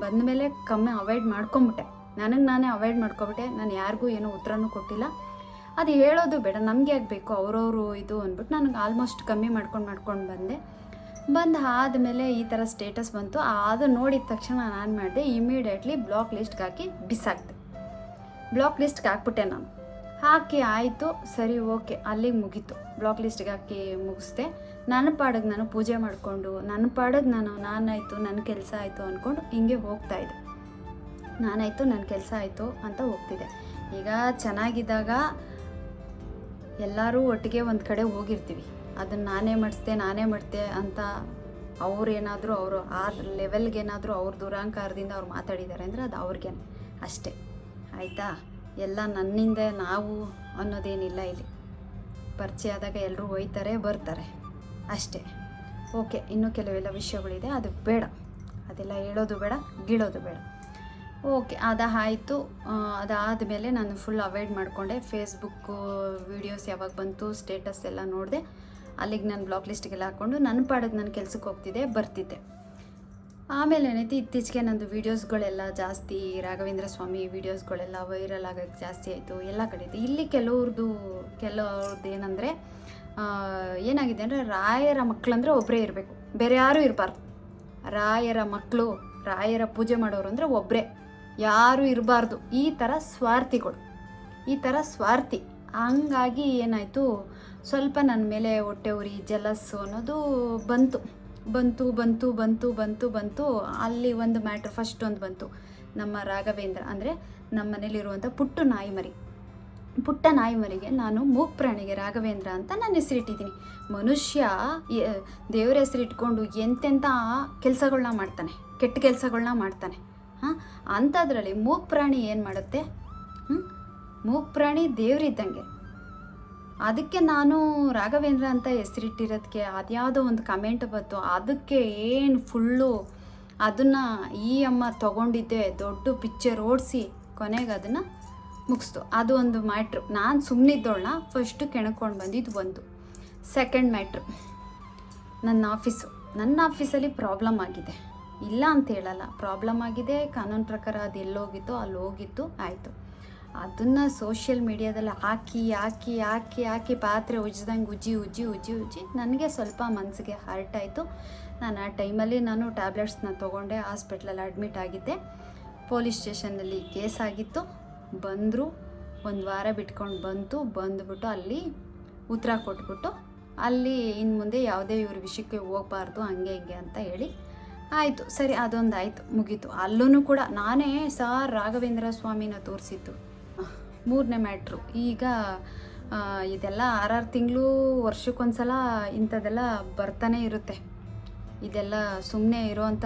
ಬಂದ ಮೇಲೆ ಕಮ್ಮಿ ಅವಾಯ್ಡ್ ಮಾಡ್ಕೊಂಬಿಟ್ಟೆ. ನನಗೆ ನಾನೇ ಅವಾಯ್ಡ್ ಮಾಡ್ಕೊಬಿಟ್ಟೆ. ನಾನು ಯಾರಿಗೂ ಏನೂ ಉತ್ತರನೂ ಕೊಟ್ಟಿಲ್ಲ. ಅದು ಹೇಳೋದು ಬೇಡ, ನಮಗೆ ಆಗಬೇಕು ಅವರವರು ಇದು ಅಂದ್ಬಿಟ್ಟು ನನಗೆ ಆಲ್ಮೋಸ್ಟ್ ಕಮ್ಮಿ ಮಾಡ್ಕೊಂಡು ಮಾಡ್ಕೊಂಡು ಬಂದೆ. ಬಂದು ಆದಮೇಲೆ ಈ ಥರ ಸ್ಟೇಟಸ್ ಬಂತು. ಅದು ನೋಡಿದ ತಕ್ಷಣ ನಾನು ಮಾಡಿದೆ? ಇಮಿಡಿಯೇಟ್ಲಿ ಬ್ಲಾಕ್ ಲಿಸ್ಟ್ಗೆ ಹಾಕಿ ಬಿಸಾಕ್ದೆ. ಬ್ಲಾಕ್ ಲಿಸ್ಟ್ಗೆ ಹಾಕ್ಬಿಟ್ಟೆ ನಾನು. ಹಾಕಿ ಆಯಿತು, ಸರಿ, ಓಕೆ, ಅಲ್ಲಿಗೆ ಮುಗೀತು. ಬ್ಲಾಕ್ ಲಿಸ್ಟ್ಗೆ ಹಾಕಿ ಮುಗಿಸ್ದೆ. ನನ್ನ ಪಾಡಿಗೆ ನಾನು ಪೂಜೆ ಮಾಡಿಕೊಂಡು, ನನ್ನ ಪಾಡಿಗೆ ನಾನು, ನಾನಾಯಿತು, ನನ್ನ ಕೆಲಸ ಆಯಿತು ಅಂದ್ಕೊಂಡು ಹಿಂಗೆ ಹೋಗ್ತಾ ಇದ್ದೆ. ನಾನಾಯಿತು, ನನ್ನ ಕೆಲಸ ಆಯಿತು ಅಂತ ಹೋಗ್ತಿದ್ದೆ. ಈಗ ಚೆನ್ನಾಗಿದ್ದಾಗ ಎಲ್ಲರೂ ಒಟ್ಟಿಗೆ ಒಂದು ಕಡೆ ಹೋಗಿರ್ತೀವಿ. ಅದನ್ನು ನಾನೇ ಮಾಡಿಸ್ದೆ, ನಾನೇ ಮಾಡ್ತೆ ಅಂತ ಅವ್ರೇನಾದರೂ ಅವರು ಆ ಲೆವೆಲ್ಗೆ ಏನಾದರೂ ಅವ್ರ ದುರಾಂಕಾರದಿಂದ ಅವ್ರು ಮಾತಾಡಿದ್ದಾರೆ ಅಂದರೆ ಅದು ಅವ್ರಿಗೇನೆ. ಅಷ್ಟೇ. ಆಯಿತಾ? ಎಲ್ಲ ನನ್ನಿಂದ ನಾವು ಅನ್ನೋದೇನಿಲ್ಲ ಇಲ್ಲಿ. ಪರಿಚಯ ಆದಾಗ ಎಲ್ಲರೂ ಹೋಯ್ತಾರೆ, ಬರ್ತಾರೆ. ಅಷ್ಟೇ. ಓಕೆ, ಇನ್ನೂ ಕೆಲವೆಲ್ಲ ವಿಷಯಗಳಿದೆ. ಅದು ಬೇಡ. ಅದೆಲ್ಲ ಹೇಳೋದು ಬೇಡ, ಗೀಳೋದು ಬೇಡ. ಓಕೆ, ಅದಾಯಿತು. ಅದಾದಮೇಲೆ ನಾನು ಫುಲ್ ಅವಾಯ್ಡ್ ಮಾಡಿಕೊಂಡೆ. ಫೇಸ್ಬುಕ್ಕು ವೀಡಿಯೋಸ್ ಯಾವಾಗ ಬಂತು ಸ್ಟೇಟಸ್ ಎಲ್ಲ ನೋಡಿದೆ. ಅಲ್ಲಿಗೆ ನಾನು ಬ್ಲಾಕ್ ಲಿಸ್ಟಿಗೆಲ್ಲ ಹಾಕ್ಕೊಂಡು ನನ್ನ ಪಾಡೋದು ನನ್ನ ಕೆಲಸಕ್ಕೆ ಹೋಗ್ತಿದ್ದೆ ಬರ್ತಿದ್ದೆ. ಆಮೇಲೆ ಏನೈತಿ, ಇತ್ತೀಚೆಗೆ ನಂದು ವೀಡಿಯೋಸ್ಗಳೆಲ್ಲ ಜಾಸ್ತಿ ರಾಘವೇಂದ್ರ ಸ್ವಾಮಿ ವೀಡಿಯೋಸ್ಗಳೆಲ್ಲ ವೈರಲ್ ಆಗೋಕ್ಕೆ ಜಾಸ್ತಿ ಆಯಿತು, ಎಲ್ಲ ಕಡೆ ಇಲ್ಲಿ ಕೆಲವ್ರದ್ದು ಕೆಲವ್ರದ್ದು ಏನಂದರೆ ಏನಾಗಿದೆ ಅಂದರೆ ರಾಯರ ಮಕ್ಕಳಂದರೆ ಒಬ್ಬರೇ ಇರಬೇಕು. ಬೇರೆ ಯಾರೂ ಇರಬಾರ್ದು. ರಾಯರ ಮಕ್ಕಳು ರಾಯರ ಪೂಜೆ ಮಾಡೋರು ಅಂದರೆ ಒಬ್ಬರೇ ಯಾರೂ ಇರಬಾರ್ದು. ಈ ಥರ ಸ್ವಾರ್ಥಿಗಳು. ಈ ಥರ ಸ್ವಾರ್ಥಿ. ಹಂಗಾಗಿ ಏನಾಯಿತು, ಸ್ವಲ್ಪ ನನ್ನ ಮೇಲೆ ಹೊಟ್ಟೆ ಉರಿ ಜಲಸ್ಸು ಅನ್ನೋದು ಬಂತು. ಬಂತು ಬಂತು ಬಂತು ಬಂತು ಬಂತು. ಅಲ್ಲಿ ಒಂದು ಮ್ಯಾಟ್ರ್ ಫಸ್ಟ್ ಒಂದು ಬಂತು. ನಮ್ಮ ರಾಘವೇಂದ್ರ ಅಂದರೆ ನಮ್ಮ ಮನೇಲಿರುವಂಥ ಪುಟ್ಟು ನಾಯಿ ಮರಿ. ಪುಟ್ಟ ನಾಯಿ ಮರಿಗೆ ನಾನು ಮೂಕ್ ಪ್ರಾಣಿಗೆ ರಾಘವೇಂದ್ರ ಅಂತ ನಾನು ಹೆಸರಿಟ್ಟಿದ್ದೀನಿ ಮನುಷ್ಯ ದೇವರ ಹೆಸರಿಟ್ಕೊಂಡು ಎಂತೆಂಥ ಕೆಲಸಗಳನ್ನ ಮಾಡ್ತಾನೆ, ಕೆಟ್ಟ ಕೆಲಸಗಳನ್ನ ಮಾಡ್ತಾನೆ. ಹಾಂ, ಅಂಥದ್ರಲ್ಲಿ ಮೂಕ್ ಪ್ರಾಣಿ ಏನು ಮಾಡುತ್ತೆ? ಹ್ಞೂ ಮೂಕ್ ಪ್ರಾಣಿ ದೇವ್ರಿದ್ದಂಗೆ. ಅದಕ್ಕೆ ನಾನು ರಾಘವೇಂದ್ರ ಅಂತ ಹೆಸರಿಟ್ಟಿರೋದಕ್ಕೆ ಅದ್ಯಾವುದೋ ಒಂದು ಕಮೆಂಟ್ ಬಂತು. ಅದಕ್ಕೆ ಏನು ಫುಲ್ಲು ಅದನ್ನು ಈ ಅಮ್ಮ ತಗೊಂಡಿದ್ದೆ, ದೊಡ್ಡ ಪಿಕ್ಚರ್ ಓಡಿಸಿ ಕೊನೆಗೆ ಅದನ್ನು ಮುಗಿಸ್ತು. ಅದು ಒಂದು ಮ್ಯಾಟ್ರು ನಾನು ಸುಮ್ಮನಿದ್ದೋಳನ್ನ ಫಸ್ಟು ಕೆಣಕೊಂಡು ಬಂದಿದ್ದು ಒಂದು ಸೆಕೆಂಡ್ ಮ್ಯಾಟ್ರು ನನ್ನ ಆಫೀಸು ನನ್ನ ಆಫೀಸಲ್ಲಿ ಪ್ರಾಬ್ಲಮ್ ಆಗಿದೆ. ಇಲ್ಲ ಅಂತ ಹೇಳಲ್ಲ. ಪ್ರಾಬ್ಲಮ್ ಆಗಿದೆ, ಕಾನೂನು ಪ್ರಕಾರ ಅದು ಎಲ್ಲೋಗಿತ್ತು ಅಲ್ಲಿ ಹೋಗಿತ್ತು ಆಯಿತು. ಅದನ್ನು ಸೋಷಿಯಲ್ ಮೀಡಿಯಾದಲ್ಲಿ ಹಾಕಿ ಹಾಕಿ ಹಾಕಿ ಹಾಕಿ ಪಾತ್ರೆ ಉಜ್ಜಿದಂಗೆ ಉಜ್ಜಿ ಉಜ್ಜಿ ಉಜ್ಜಿ ಉಜ್ಜಿ ನನಗೆ ಸ್ವಲ್ಪ ಮನಸ್ಸಿಗೆ ಹರ್ಟ್ ಆಯಿತು. ನಾನು ಆ ಟೈಮಲ್ಲಿ ನಾನು ಟ್ಯಾಬ್ಲೆಟ್ಸ್ನ ತೊಗೊಂಡೆ ಹಾಸ್ಪಿಟ್ಲಲ್ಲಿ ಅಡ್ಮಿಟ್ ಆಗಿದ್ದೆ. ಪೊಲೀಸ್ ಸ್ಟೇಷನಲ್ಲಿ ಕೇಸ್ ಆಗಿತ್ತು. ಬಂದರು, ಒಂದು ವಾರ ಬಿಟ್ಕೊಂಡು ಬಂತು. ಬಂದುಬಿಟ್ಟು ಅಲ್ಲಿ ಉತ್ತರ ಕೊಟ್ಬಿಟ್ಟು ಅಲ್ಲಿ ಇನ್ನು ಮುಂದೆ ಯಾವುದೇ ಇವ್ರ ವಿಷಯಕ್ಕೆ ಹೋಗಬಾರ್ದು, ಹಂಗೆ ಹಿಂಗೆ ಅಂತ ಹೇಳಿ ಆಯಿತು. ಸರಿ, ಅದೊಂದು ಆಯಿತು, ಮುಗೀತು. ಅಲ್ಲೂ ಕೂಡ ನಾನೇ ಸಾರ್ ರಾಘವೇಂದ್ರ ಸ್ವಾಮಿನ ತೋರಿಸಿದ್ದು. ಮೂರನೇ ಮ್ಯಾಟ್ರು. ಈಗ ಇದೆಲ್ಲ ಆರಾರು ತಿಂಗಳು ವರ್ಷಕ್ಕೊಂದ್ಸಲ ಇಂಥದ್ದೆಲ್ಲ ಬರ್ತಾನೆ ಇರುತ್ತೆ. ಇದೆಲ್ಲ ಸುಮ್ಮನೆ ಇರೋವಂಥ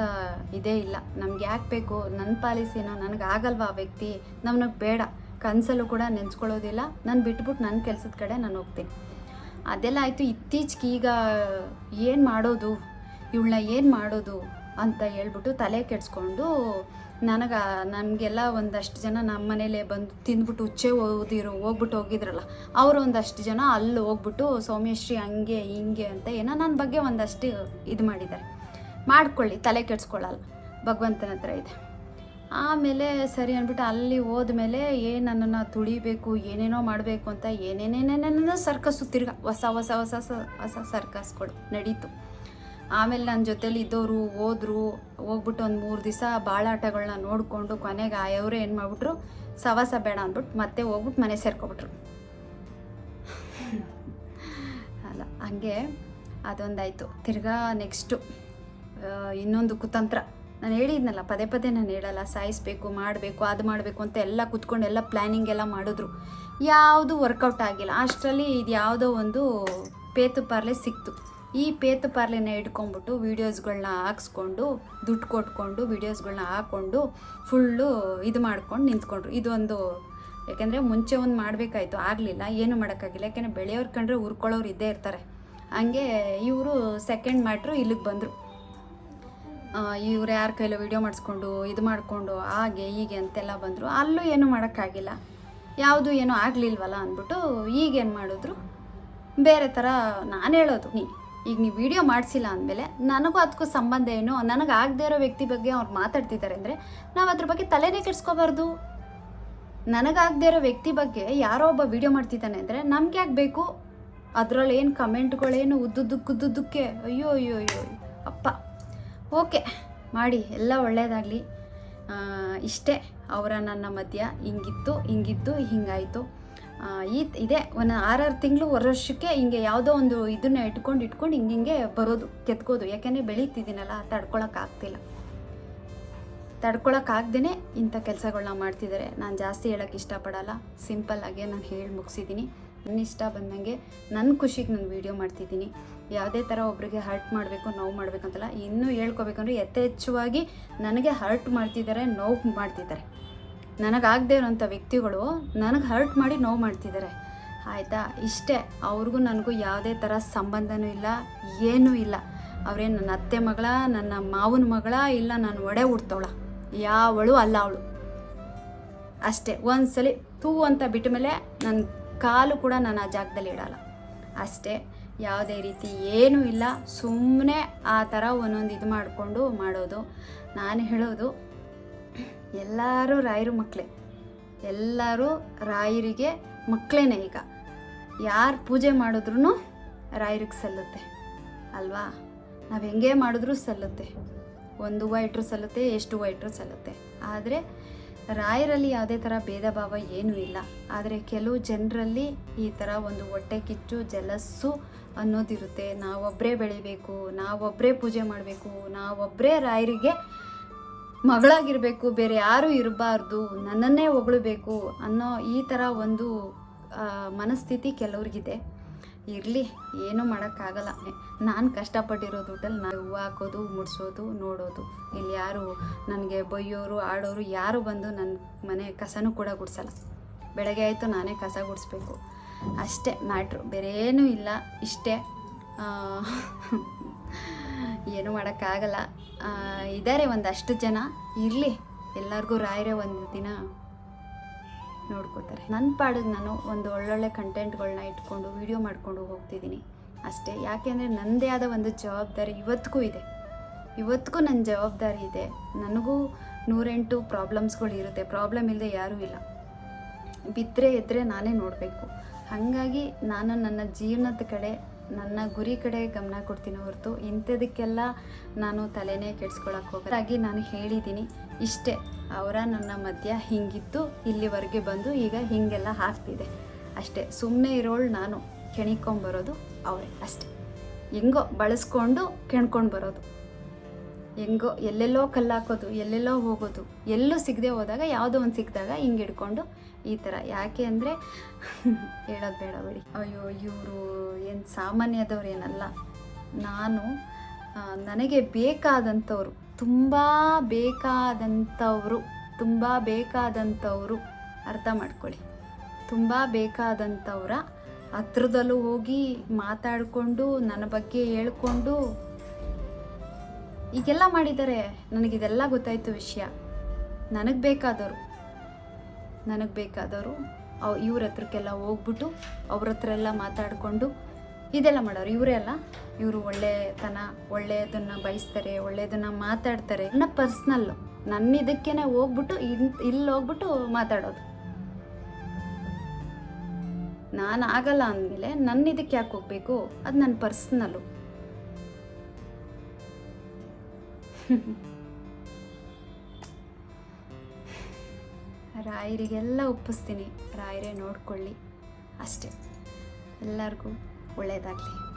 ಇದೇ ಇಲ್ಲ. ನಮ್ಗೆ ಯಾಕೆ ಬೇಕು? ನನ್ನ ಪಾಲಿಸಿನೋ, ನನಗೆ ಆಗಲ್ವಾ ಆ ವ್ಯಕ್ತಿ? ನಮ್ಗೆ ಬೇಡ. ಕನಸಲ್ಲೂ ಕೂಡ ನೆನೆಸ್ಕೊಳ್ಳೋದಿಲ್ಲ. ನಾನು ಬಿಟ್ಬಿಟ್ಟು ನನ್ನ ಕೆಲಸದ ಕಡೆ ನಾನು ಹೋಗ್ತೀನಿ. ಅದೆಲ್ಲ ಆಯಿತು. ಇತ್ತೀಚೆಗೆ ಈಗ ಏನು ಮಾಡೋದು? ಇವಳನ್ನ ಏನು ಮಾಡೋದು? ಅಂತ ಹೇಳ್ಬಿಟ್ಟು ತಲೆ ಕೆಡಿಸ್ಕೊಂಡು ನನಗೆ ನಮಗೆಲ್ಲ ಒಂದಷ್ಟು ಜನ ನಮ್ಮ ಮನೇಲೆ ಬಂದು ತಿಂದ್ಬಿಟ್ಟು ಉಚ್ಚೆ ಓದಿರೋ, ಹೋಗ್ಬಿಟ್ಟು ಹೋಗಿದ್ರಲ್ಲ, ಅವರು ಒಂದಷ್ಟು ಜನ ಅಲ್ಲಿ ಹೋಗ್ಬಿಟ್ಟು ಸೌಮ್ಯಶ್ರೀ ಹಂಗೆ ಹಿಂಗೆ ಅಂತ ಏನೋ ನನ್ನ ಬಗ್ಗೆ ಒಂದಷ್ಟು ಇದು ಮಾಡಿದ್ದಾರೆ. ಮಾಡ್ಕೊಳ್ಳಿ, ತಲೆ ಕೆಡ್ಸ್ಕೊಳ್ಳಲ್ಲ ಭಗವಂತನ ಹತ್ರ ಇದೆ. ಆಮೇಲೆ ಸರಿ ಅಂದ್ಬಿಟ್ಟು ಅಲ್ಲಿ ಹೋದ್ಮೇಲೆ ಏನು ನನ್ನನ್ನು ತುಳಿಬೇಕು, ಏನೇನೋ ಮಾಡಬೇಕು ಅಂತ ಏನೇನೇನೇನೇನೋ ಸರ್ಕಸ್ಸು ತಿರ್ಗ, ಹೊಸ ಹೊಸ ಹೊಸ ಹೊಸ ಸರ್ಕಸ್ಗಳು ನಡೀತು. ಆಮೇಲೆ ನನ್ನ ಜೊತೇಲಿ ಇದ್ದವರು ಹೋದ್ರು, ಹೋಗ್ಬಿಟ್ಟು ಒಂದು ಮೂರು ದಿವಸ ಬಾಳಾಟಗಳನ್ನ ನೋಡಿಕೊಂಡು ಕೊನೆಗೆ ಆಯವರು ಏನು ಮಾಡ್ಬಿಟ್ರು, ಸವಾಸ ಬೇಡ ಅಂದ್ಬಿಟ್ಟು ಮತ್ತೆ ಹೋಗ್ಬಿಟ್ಟು ಮನೆ ಸೇರ್ಕೊಬಿಟ್ರು. ಅಲ್ಲ, ಹಂಗೆ ಅದೊಂದಾಯಿತು. ತಿರ್ಗಾ ನೆಕ್ಸ್ಟು ಇನ್ನೊಂದು ಕುತಂತ್ರ. ನಾನು ಹೇಳಿದ್ನಲ್ಲ, ಪದೇ ಪದೇ ನಾನು ಹೇಳಲ್ಲ, ಸಾಯಿಸ್ಬೇಕು, ಮಾಡಬೇಕು, ಅದು ಮಾಡಬೇಕು ಅಂತ ಎಲ್ಲ ಕುತ್ಕೊಂಡು ಎಲ್ಲ ಪ್ಲ್ಯಾನಿಂಗ್ ಎಲ್ಲ ಮಾಡಿದ್ರು. ಯಾವುದು ವರ್ಕೌಟ್ ಆಗಿಲ್ಲ. ಅಷ್ಟರಲ್ಲಿ ಇದು ಯಾವುದೋ ಒಂದು ಪೇತು ಪಾರ್ಲೆ ಸಿಕ್ತು. ಈ ಪೇತು ಪಾರ್ಲೆನ ಇಟ್ಕೊಂಡ್ಬಿಟ್ಟು ವೀಡಿಯೋಸ್ಗಳನ್ನ ಹಾಕ್ಸ್ಕೊಂಡು, ದುಡ್ಡು ಕೊಟ್ಕೊಂಡು ವೀಡಿಯೋಸ್ಗಳನ್ನ ಹಾಕ್ಕೊಂಡು ಫುಲ್ಲು ಇದು ಮಾಡ್ಕೊಂಡು ನಿಂತ್ಕೊಂಡ್ರು. ಇದೊಂದು, ಯಾಕೆಂದರೆ ಮುಂಚೆ ಒಂದು ಮಾಡಬೇಕಾಯ್ತು, ಆಗಲಿಲ್ಲ, ಏನು ಮಾಡೋಕ್ಕಾಗಿಲ್ಲ. ಯಾಕೆಂದರೆ ಬೆಳೆಯೋರು ಕಂಡ್ರೆ ಉರ್ಕೊಳ್ಳೋರು ಇದ್ದೇ ಇರ್ತಾರೆ. ಹಂಗೆ ಇವರು ಸೆಕೆಂಡ್ ಮ್ಯಾಟ್ರು ಇಲ್ಲಿಗೆ ಬಂದರು. ಇವ್ರು ಯಾರ ಕೈಲೋ ವಿಡಿಯೋ ಮಾಡಿಸ್ಕೊಂಡು, ಇದು ಮಾಡಿಕೊಂಡು, ಹಾಗೆ ಹೀಗೆ ಅಂತೆಲ್ಲ ಬಂದರು. ಅಲ್ಲೂ ಏನು ಮಾಡೋಕ್ಕಾಗಿಲ್ಲ. ಯಾವುದು ಏನೂ ಆಗಲಿಲ್ವಲ್ಲ ಅಂದ್ಬಿಟ್ಟು ಈಗೇನು ಮಾಡಿದ್ರು? ಬೇರೆ ಥರ ನಾನು ಹೇಳೋದು. ನೀ ಈಗ ನೀವು ವಿಡಿಯೋ ಮಾಡಿಸಿಲ್ಲ ಅಂದಮೇಲೆ ನನಗೂ ಅದಕ್ಕೂ ಸಂಬಂಧ ಏನು? ನನಗೆ ಆಗದೇ ಇರೋ ವ್ಯಕ್ತಿ ಬಗ್ಗೆ ಅವ್ರು ಮಾತಾಡ್ತಿದ್ದಾರೆ ಅಂದರೆ ನಾವು ಅದ್ರ ಬಗ್ಗೆ ತಲೆನೇ ಕೆಡ್ಸ್ಕೋಬಾರ್ದು. ನನಗಾಗದೇ ಇರೋ ವ್ಯಕ್ತಿ ಬಗ್ಗೆ ಯಾರೋ ಒಬ್ಬ ವಿಡಿಯೋ ಮಾಡ್ತಿದ್ದಾನೆ ಅಂದರೆ ನಮ್ಗೆ ಯಾಕೆ ಬೇಕು? ಅದರಲ್ಲಿ ಏನು ಕಮೆಂಟ್ಗಳೇನು ಉದ್ದುದ್ದಕ್ಕುದ್ದುದ್ದಕ್ಕೆ? ಅಯ್ಯೋ ಅಯ್ಯೋ ಅಯ್ಯೋ ಅಪ್ಪ. ಓಕೆ, ಮಾಡಿ, ಎಲ್ಲ ಒಳ್ಳೆಯದಾಗಲಿ ಇಷ್ಟೇ. ಅವರ ನನ್ನ ಮಧ್ಯ ಹಿಂಗಿತ್ತು ಹಿಂಗಿತ್ತು ಹಿಂಗಾಯಿತು. ಈ ಇದೇ ಒಂದು ಆರಾರು ತಿಂಗಳು ವರ್ಷಕ್ಕೆ ಹಿಂಗೆ ಯಾವುದೋ ಒಂದು ಇದನ್ನ ಇಟ್ಕೊಂಡು ಇಟ್ಕೊಂಡು ಹಿಂಗೆ ಹಿಂಗೆ ಬರೋದು, ಕೆತ್ಕೋದು. ಯಾಕೆಂದರೆ ಬೆಳೀತಿದ್ದೀನಲ್ಲ ತಡ್ಕೊಳಕ್ಕಾಗ್ತಿಲ್ಲ ತಡ್ಕೊಳಕ್ಕಾಗ್ದೇ ಇಂಥ ಕೆಲಸಗಳನ್ನ ಮಾಡ್ತಿದ್ದಾರೆ. ನಾನು ಜಾಸ್ತಿ ಹೇಳೋಕ್ಕೆ ಇಷ್ಟಪಡಲ್ಲ. ಸಿಂಪಲ್ ಆಗಿ ನಾನು ಹೇಳಿ ಮುಗಿಸಿದ್ದೀನಿ. ನನ್ನ ಇಷ್ಟ ಬಂದಂಗೆ ನನ್ನ ಖುಷಿಗೆ ನಾನು ವೀಡಿಯೋ ಮಾಡ್ತಿದ್ದೀನಿ. ಯಾವುದೇ ಥರ ಒಬ್ರಿಗೆ ಹರ್ಟ್ ಮಾಡಬೇಕು, ನೋವು ಮಾಡಬೇಕಂತಲ್ಲ, ಇನ್ನೂ ಹೇಳ್ಕೊಬೇಕಂದ್ರೆ ಯಥೇಚ್ಛವಾಗಿ ನನಗೆ ಹರ್ಟ್ ಮಾಡ್ತಿದ್ದಾರೆ, ನೋವು ಮಾಡ್ತಿದ್ದಾರೆ. ನನಗಾಗದೇ ಇರೋಂಥ ವ್ಯಕ್ತಿಗಳು ನನಗೆ ಹರ್ಟ್ ಮಾಡಿ ನೋವು ಮಾಡ್ತಿದ್ದಾರೆ. ಆಯಿತಾ? ಇಷ್ಟೇ. ಅವ್ರಿಗೂ ನನಗೂ ಯಾವುದೇ ಥರ ಸಂಬಂಧನೂ ಇಲ್ಲ, ಏನೂ ಇಲ್ಲ. ಅವ್ರೇನು ನನ್ನ ಅತ್ತೆ ಮಗಳ, ನನ್ನ ಮಾವನ ಮಗಳ, ಇಲ್ಲ ನಾನು ಒಡೆ ಹುಡ್ತವಳ ಯಾವಳು ಅಲ್ಲ ಅವಳು. ಅಷ್ಟೇ. ಒಂದ್ಸಲಿ ತೂ ಅಂತ ಬಿಟ್ಟ ಮೇಲೆ ನನ್ನ ಕಾಲು ಕೂಡ ನಾನು ಆ ಜಾಗದಲ್ಲಿ ಇಡಲ್ಲ. ಅಷ್ಟೇ. ಯಾವುದೇ ರೀತಿ ಏನೂ ಇಲ್ಲ. ಸುಮ್ಮನೆ ಆ ಥರ ಒಂದೊಂದು ಇದು ಮಾಡಿಕೊಂಡು ಮಾಡೋದು. ನಾನು ಹೇಳೋದು ಎಲ್ಲರೂ ರಾಯರು ಮಕ್ಕಳೇ ಎಲ್ಲರೂ ರಾಯರಿಗೆ ಮಕ್ಕಳೇನೆ ಈಗ. ಯಾರು ಪೂಜೆ ಮಾಡಿದ್ರೂ ರಾಯರಿಗೆ ಸಲ್ಲುತ್ತೆ. ಅಲ್ವಾ? ನಾವು ಹೆಂಗೆ ಮಾಡಿದ್ರೂ ಸಲ್ಲುತ್ತೆ. ಒಂದು ಹೂವು ಇಟ್ಟರು ಸಲ್ಲುತ್ತೆ, ಎಷ್ಟು ಹೂವು ಇಟ್ಟರು ಸಲ್ಲುತ್ತೆ. ಆದರೆ ರಾಯರಲ್ಲಿ ಯಾವುದೇ ಥರ ಭೇದ ಭಾವ ಏನೂ ಇಲ್ಲ. ಆದರೆ ಕೆಲವು ಜನರಲ್ಲಿ ಈ ಥರ ಒಂದು ಹೊಟ್ಟೆ ಕಿಚ್ಚು, ಜಲಸ್ಸು ಅನ್ನೋದಿರುತ್ತೆ. ನಾವೊಬ್ಬರೇ ಬೆಳಿಬೇಕು ನಾವೊಬ್ಬರೇ ಪೂಜೆ ಮಾಡಬೇಕು ನಾವೊಬ್ಬರೇ ರಾಯರಿಗೆ ಮಗಳಾಗಿರಬೇಕು, ಬೇರೆ ಯಾರೂ ಇರಬಾರ್ದು, ನನ್ನನ್ನೇ ಹೊಗಳಬೇಕು ಅನ್ನೋ ಈ ಥರ ಒಂದು ಮನಸ್ಥಿತಿ ಕೆಲವ್ರಿಗಿದೆ. ಇರಲಿ, ಏನೂ ಮಾಡೋಕ್ಕಾಗಲ್ಲ. ನಾನು ಕಷ್ಟಪಟ್ಟಿರೋ ದುಡ್ಡಲ್ಲಿ ನಾನು ಹೂವು ಹಾಕೋದು, ಮುಡಿಸೋದು, ನೋಡೋದು. ಇಲ್ಲಿ ಯಾರು ನನಗೆ ಬೈಯೋರು, ಆಡೋರು ಯಾರು ಬಂದು ನನ್ನ ಮನೆ ಕಸನೂ ಕೂಡ ಗುಡಿಸಲ್ಲ. ಬೆಳಗ್ಗೆ ಆಯಿತು, ನಾನೇ ಕಸ ಗುಡಿಸ್ಬೇಕು. ಅಷ್ಟೇ, ಮ್ಯಾಟ್ರು. ಬೇರೆ ಏನೂ ಇಲ್ಲ. ಇಷ್ಟೇ. ಏನೂ ಮಾಡೋಕ್ಕಾಗಲ್ಲ. ಇದ್ದಾರೆ ಒಂದಷ್ಟು ಜನ. ಇರಲಿ, ಎಲ್ಲರಿಗೂ ರಾಯರೇ ಒಂದು ದಿನ ನೋಡ್ಕೋತಾರೆ. ನನ್ನ ಪಾಡಿಗೆ ನಾನು ಒಂದು ಒಳ್ಳೊಳ್ಳೆ ಕಂಟೆಂಟ್ಗಳನ್ನ ಇಟ್ಕೊಂಡು ವಿಡಿಯೋ ಮಾಡಿಕೊಂಡು ಹೋಗ್ತಿದ್ದೀನಿ ಅಷ್ಟೇ, ಯಾಕೆಂದರೆ ನನ್ನದೇ ಆದ ಒಂದು ಜವಾಬ್ದಾರಿ ಇವತ್ತಿಗೂ ಇದೆ. ಇವತ್ತಿಗೂ ನನ್ನ ಜವಾಬ್ದಾರಿ ಇದೆ. ನನಗೂ ನೂರೆಂಟು ಪ್ರಾಬ್ಲಮ್ಸ್ಗಳು ಇರುತ್ತೆ. ಪ್ರಾಬ್ಲಮ್ ಇಲ್ಲದೆ ಯಾರೂ ಇಲ್ಲ. ಬಿದ್ದರೆ ಎದ್ದರೆ ನಾನೇ ನೋಡಬೇಕು. ಹಾಗಾಗಿ ನಾನು ನನ್ನ ಜೀವನದ ಕಡೆ ನನ್ನ ಗುರಿ ಕಡೆ ಗಮನ ಕೊಡ್ತೀನಿ ಹೊರತು ಇಂಥದಕ್ಕೆಲ್ಲ ನಾನು ತಲೆನೇ ಕೆಡ್ಸ್ಕೊಳಕ್ಕೆ ಹೋಗೋದಾಗಿ ನಾನು ಹೇಳಿದ್ದೀನಿ, ಇಷ್ಟೇ, ಅವರ ನನ್ನ ಮಧ್ಯ ಹಿಂಗಿತ್ತು, ಇಲ್ಲಿವರೆಗೆ ಬಂದು ಈಗ ಹೀಗೆಲ್ಲ ಆಗ್ತಿದೆ. ಅಷ್ಟೇ ಸುಮ್ಮನೆ ಇರೋಳು ನಾನು ಕೆಣಿಕೊಂಬರೋದು ಅವರೇ, ಅಷ್ಟೇ. ಹೆಂಗೋ ಬಳಸ್ಕೊಂಡು ಕೆಣ್ಕೊಂಡು ಬರೋದು. ಹೆಂಗೋ ಎಲ್ಲೆಲ್ಲೋ ಕಲ್ಲಾಕೋದು, ಎಲ್ಲೆಲ್ಲೋ ಹೋಗೋದು, ಎಲ್ಲೂ ಸಿಗದೆ ಹೋದಾಗ, ಯಾವುದೋ ಒಂದು ಸಿಕ್ಕಿದಾಗ ಹಿಂಗೆ ಹಿಡ್ಕೊಂಡು ಈ ಥರ. ಯಾಕೆ ಅಂದರೆ ಹೇಳೋದು ಬೇಡ, ಬಿಡಿ. ಅಯ್ಯೋ, ಇವರು ಏನು ಸಾಮಾನ್ಯದವ್ರು ಏನಲ್ಲ. ನಾನು ನನಗೆ ಬೇಕಾದಂಥವ್ರು, ತುಂಬ ಬೇಕಾದಂಥವ್ರು ತುಂಬ ಬೇಕಾದಂಥವ್ರು, ಅರ್ಥ ಮಾಡ್ಕೊಳ್ಳಿ. ತುಂಬ ಬೇಕಾದಂಥವ್ರ ಹತ್ರದಲ್ಲೂ ಹೋಗಿ ಮಾತಾಡಿಕೊಂಡು, ನನ್ನ ಬಗ್ಗೆ ಹೇಳ್ಕೊಂಡು, ಈಗೆಲ್ಲ ಮಾಡಿದ್ದಾರೆ. ನನಗಿದೆಲ್ಲ ಗೊತ್ತಾಯಿತು ವಿಷಯ. ನನಗೆ ಬೇಕಾದವರು. ನನಗೆ ಬೇಕಾದವರು ಅವ್ ಇವ್ರ ಹತ್ರಕ್ಕೆಲ್ಲ ಹೋಗ್ಬಿಟ್ಟು ಅವ್ರ ಹತ್ರ ಎಲ್ಲ ಮಾತಾಡಿಕೊಂಡು ಇದೆಲ್ಲ ಮಾಡೋರು. ಇವರೇ ಅಲ್ಲ, ಇವರು ಒಳ್ಳೆತನ, ಒಳ್ಳೆಯದನ್ನು ಬಯಸ್ತಾರೆ, ಒಳ್ಳೆಯದನ್ನು ಮಾತಾಡ್ತಾರೆ. ನನ್ನ ಪರ್ಸ್ನಲ್ಲು ನನ್ನ ಇದಕ್ಕೇನೆ ಹೋಗ್ಬಿಟ್ಟು ಇಲ್ಲಿ ಹೋಗ್ಬಿಟ್ಟು ಮಾತಾಡೋದು. ನಾನು ಆಗಲ್ಲ ಅಂದಮೇಲೆ ನನ್ನ ಇದಕ್ಕೆ ಯಾಕೆ ಹೋಗ್ಬೇಕು? ಅದು ನನ್ನ ಪರ್ಸ್ನಲ್ಲು. ರಾಯರಿಗೆಲ್ಲ ಒಪ್ಪಿಸ್ತೀನಿ. ರಾಯರೇ ನೋಡ್ಕೊಳ್ಳಿ. ಅಷ್ಟೇ. ಎಲ್ಲರಿಗೂ ಒಳ್ಳೆಯದಾಗಲಿ